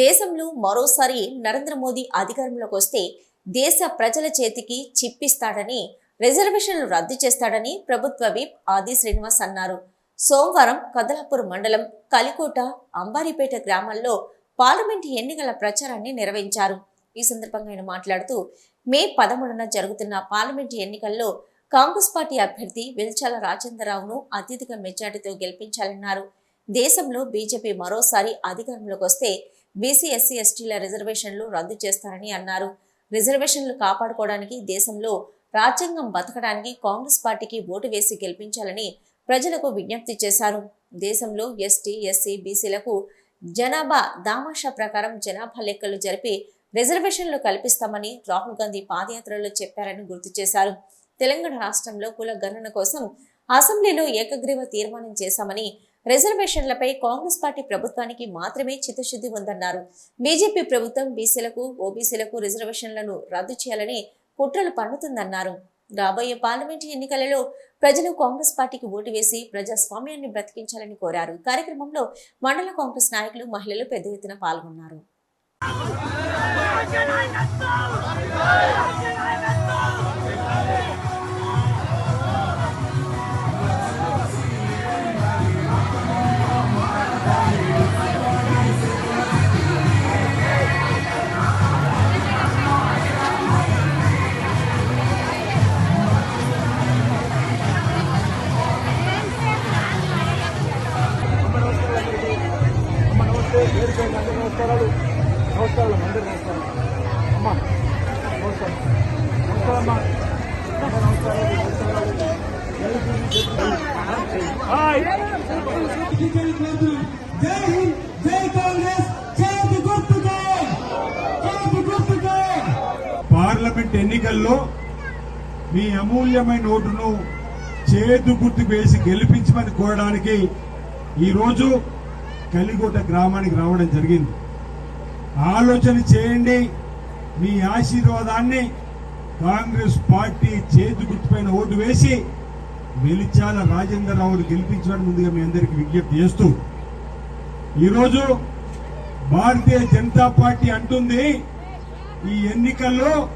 దేశంలో మరోసారి నరేంద్ర మోదీ అధికారంలోకి వస్తే దేశ ప్రజల చేతికి చిప్పిస్తాడని రిజర్వేషన్లు రద్దు చేస్తాడని ప్రభుత్వ విప్ ఆది శ్రీనివాస్ అన్నారు. సోమవారం కదలాపూర్ మండలం కలికోట అంబారిపేట గ్రామాల్లో పార్లమెంట్ ఎన్నికల ప్రచారాన్ని నిర్వహించారు. ఈ సందర్భంగా ఆయన మాట్లాడుతూ మే పదమూడున జరుగుతున్న పార్లమెంట్ ఎన్నికల్లో కాంగ్రెస్ పార్టీ అభ్యర్థి వెల్చాల రాజేంద్రరావును అత్యధిక మెజార్టీతో గెలిపించాలన్నారు. దేశంలో బీజేపీ మరోసారి అధికారంలోకి వస్తే బీసీ ఎస్సీ ఎస్టీల రిజర్వేషన్లు రద్దు చేస్తారని అన్నారు. రిజర్వేషన్లు కాపాడుకోవడానికి దేశంలో రాజ్యాంగం బతకడానికి కాంగ్రెస్ పార్టీకి ఓటు వేసి గెలిపించాలని ప్రజలకు విజ్ఞప్తి చేశారు. దేశంలో ఎస్టీ ఎస్సీ బీసీలకు జనాభా దామాషా ప్రకారం జనాభా లెక్కలు జరిపి రిజర్వేషన్లు కల్పిస్తామని రాహుల్ గాంధీ పాదయాత్రలో చెప్పారని గుర్తు చేశారు. తెలంగాణ రాష్ట్రంలో కుల గణన కోసం అసెంబ్లీలో ఏకగ్రీవ తీర్మానం చేశామని రిజర్వేషన్లపై కాంగ్రెస్ పార్టీ ప్రభుత్వానికి మాత్రమే చిత్తశుద్ధి ఉందన్నారు. బీజేపీ ప్రభుత్వం బీసీలకు ఓబీసీలకు రిజర్వేషన్లను రద్దు చేయాలని కుట్రలు పన్నుతుందన్నారు. రాబోయే పార్లమెంటు ఎన్నికలలో ప్రజలు కాంగ్రెస్ పార్టీకి ఓటు వేసి ప్రజాస్వామ్యాన్ని బ్రతికించాలని కోరారు. కార్యక్రమంలో మండల కాంగ్రెస్ నాయకులు మహిళలు పెద్ద ఎత్తున పాల్గొన్నారు. పేరుపై నమస్తే నమస్కారాలు నమస్కారాలు అందరూ నమస్కారాలు అమ్మ నమస్కారం నమస్కారమ్మ నమస్కారాలు జై హింద్ జై కాంగ్రెస్ పార్లమెంట్ ఎన్నికల్లో మీ అమూల్యమైన ఓటును చేతు గుర్తు వేసి గెలిపించమని కోరడానికి ఈరోజు కలిగొట్ట గ్రామానికి రావడం జరిగింది. ఆలోచన చేయండి. మీ ఆశీర్వాదాన్ని కాంగ్రెస్ పార్టీ చేతి గుర్తుపైన ఓటు వేసి వెలిచాల రాజేంద్రరావును గెలిపించడానికి ముందుగా మీ అందరికీ విజ్ఞప్తి చేస్తూ ఈరోజు భారతీయ జనతా పార్టీ అంటుంది ఈ ఎన్నికల్లో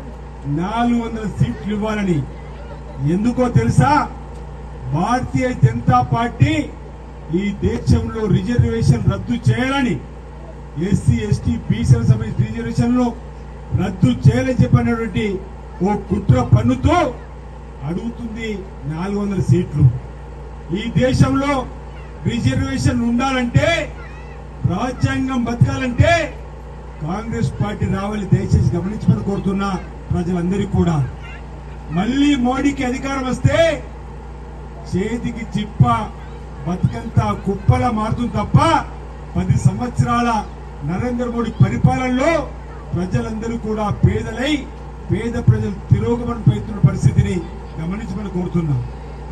నాలుగు వందల సీట్లు ఇవ్వాలని. ఎందుకో తెలుసా? భారతీయ జనతా పార్టీ ఈ దేశంలో రిజర్వేషన్ రద్దు చేయాలని ఎస్సీ ఎస్టీ బీసీల సంబంధించిన రిజర్వేషన్లు రద్దు చేయాలని చెప్పినటువంటి ఓ కుట్ర పన్నుతో అడుగుతుంది నాలుగు వందల సీట్లు. ఈ దేశంలో రిజర్వేషన్ ఉండాలంటే రాజ్యాంగం బతకాలంటే కాంగ్రెస్ పార్టీ రావాలి దయచేసి గమనించమని కోరుతున్నా ప్రజలందరికీ కూడా. మళ్ళీ మోడీకి అధికారం వస్తే చేతికి చిప్ప బతికంతా కుప్పలా మారుతుంది తప్ప పది సంవత్సరాల నరేంద్ర మోడీ పరిపాలనలో ప్రజలందరూ కూడా పేదలై పేద ప్రజలు తిరోగమనం పెడుతున్న పరిస్థితిని గమనించమని కోరుతున్నాం.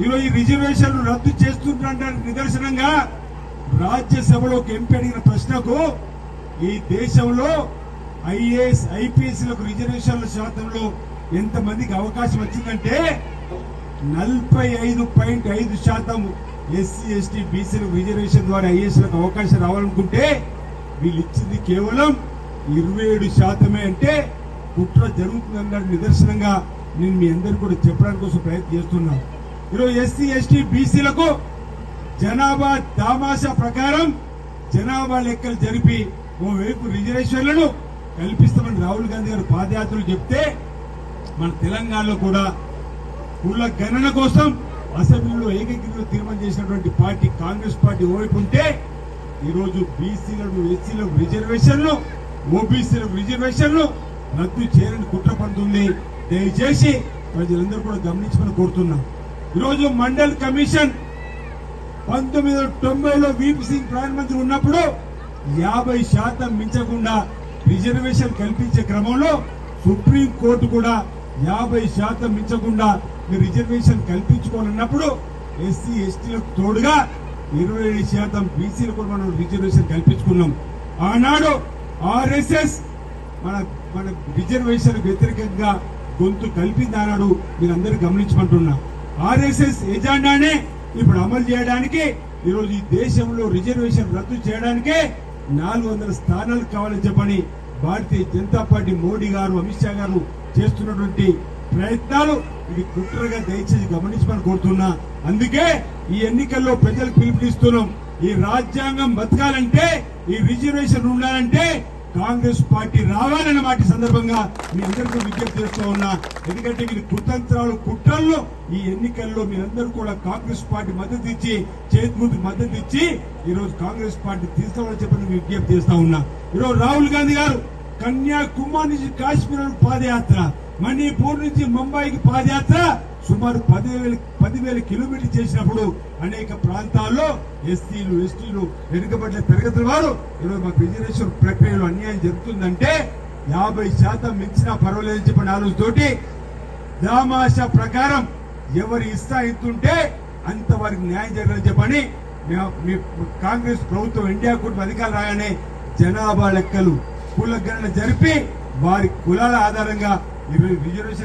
ఈరోజు ఈ రిజర్వేషన్లు రద్దు చేస్తుండడానికి నిదర్శనంగా రాజ్యసభలో ఎంపీ అడిగిన ప్రశ్నకు ఈ దేశంలో ఐఏఎస్ ఐపీఎస్లకు రిజర్వేషన్ల శాతంలో ఎంతమందికి అవకాశం వచ్చిందంటే నలభై ఐదు పాయింట్ ఐదు శాతం ఎస్సీ ఎస్టీ బీసీలకు రిజర్వేషన్ ద్వారా ఐఏఎస్లకు అవకాశం రావాలనుకుంటే వీళ్ళు ఇచ్చింది కేవలం ఇరవై ఏడు శాతమే అంటే కుట్ర జరుగుతుందన్న నిదర్శనంగా నేను మీ అందరికీ కూడా చెప్పడానికి కోసం ప్రయత్నం చేస్తున్నాను ఈరోజు ఎస్సీ ఎస్టీ బీసీలకు జనాభా దామాషా ప్రకారం జనాభా లెక్కలు జరిపి ఓవైపు రిజర్వేషన్లను కల్పిస్తామని రాహుల్ గాంధీ గారు పాదయాత్రలు చెప్తే మన తెలంగాణలో కూడా కుల గణన కోసం అసెంబ్లీలో ఏకీకృత తీర్మానం చేసినటువంటి పార్టీ కాంగ్రెస్ పార్టీ ఓవైపు ఉంటే ఈరోజు బీసీలకు ఎస్సీలకు రిజర్వేషన్లు ఓబీసీలకు రిజర్వేషన్లు రద్దు చేయాలని కుట్ర పడుతుంది దయచేసి ప్రజలందరూ కూడా గమనించమని కోరుతున్నాం. ఈరోజు మండల్ కమిషన్ పంతొమ్మిది వందల తొంభైలో వీపీ సింగ్ ప్రధానమంత్రి ఉన్నప్పుడు యాభై శాతం మించకుండా రిజర్వేషన్ కల్పించే క్రమంలో సుప్రీం కోర్టు కూడా యాభై శాతం మించకుండా మీరు రిజర్వేషన్ కల్పించుకోనున్నప్పుడు ఎస్సీ ఎస్టీలకు తోడుగా ఇరవై ఏడు శాతం బీసీలకు కూడా మనం రిజర్వేషన్ కల్పించుకున్నాం. ఆనాడు ఆర్ఎస్ఎస్ మన మన రిజర్వేషన్ వ్యతిరేకంగా గొంతు కలిపింది అన్నాడు మీరందరూ గమనించమంటున్నా. ఆర్ఎస్ఎస్ ఎజెండానే ఇప్పుడు అమలు చేయడానికి ఈరోజు ఈ దేశంలో రిజర్వేషన్ రద్దు చేయడానికే నాలుగు వందల స్థానాలు కావాలని చెప్పని భారతీయ జనతా పార్టీ మోడీ గారు అమిత్ షా గారు చేస్తున్నటువంటి ప్రయత్నాలు ఇది కుట్రగా దయచేసి గమనించమని కోరుతున్నా. అందుకే ఈ ఎన్నికల్లో ప్రజలకు పిలుపునిస్తున్నాం. ఈ రాజ్యాంగం బతకాలంటే ఈ రిజర్వేషన్ ఉండాలంటే కాంగ్రెస్ పార్టీ రావాలన్న మాట సందర్భంగా మీ అందరికీ విజ్ఞప్తి చేస్తూ ఉన్నా. ఎందుకంటే ఇది కుతంత్రాలు కుట్రల్లో ఈ ఎన్నికల్లో మీరందరూ కూడా కాంగ్రెస్ పార్టీ మద్దతు ఇచ్చి చేతిమూతికి మద్దతు ఇచ్చి ఈరోజు కాంగ్రెస్ పార్టీ తీసుకోవాలని చెప్పని విజ్ఞప్తి చేస్తా ఉన్నా. ఈరోజు రాహుల్ గాంధీ గారు కన్యాకుమారి నుంచి కాశ్మీర్ పాదయాత్ర. మణిపూర్ నుంచి ముంబైకి పాదయాత్ర సుమారు పదివేల పదివేల కిలోమీటర్లు చేసినప్పుడు అనేక ప్రాంతాల్లో ఎస్సీలు ఎస్టీలు వెనుకబడిన తరగతుల వారు ఈరోజు మాకు రిజర్వేషన్ ప్రక్రియలో అన్యాయం జరుగుతుందంటే యాభై శాతం మించినా పర్వాలేదు చెప్పిన ఆలోచనతోటి దామాషా ప్రకారం ఎవరి ఇస్తా ఎత్తుంటే అంతవరకు న్యాయం జరగాలని చెప్పని మీ కాంగ్రెస్ ప్రభుత్వం ఇండియా కూటమి అధికారులు రాగానే జనాభా లెక్కలు కుల గణన జరిపి వారి కులాల ఆధారంగా ఇరవై రిజర్వేషన్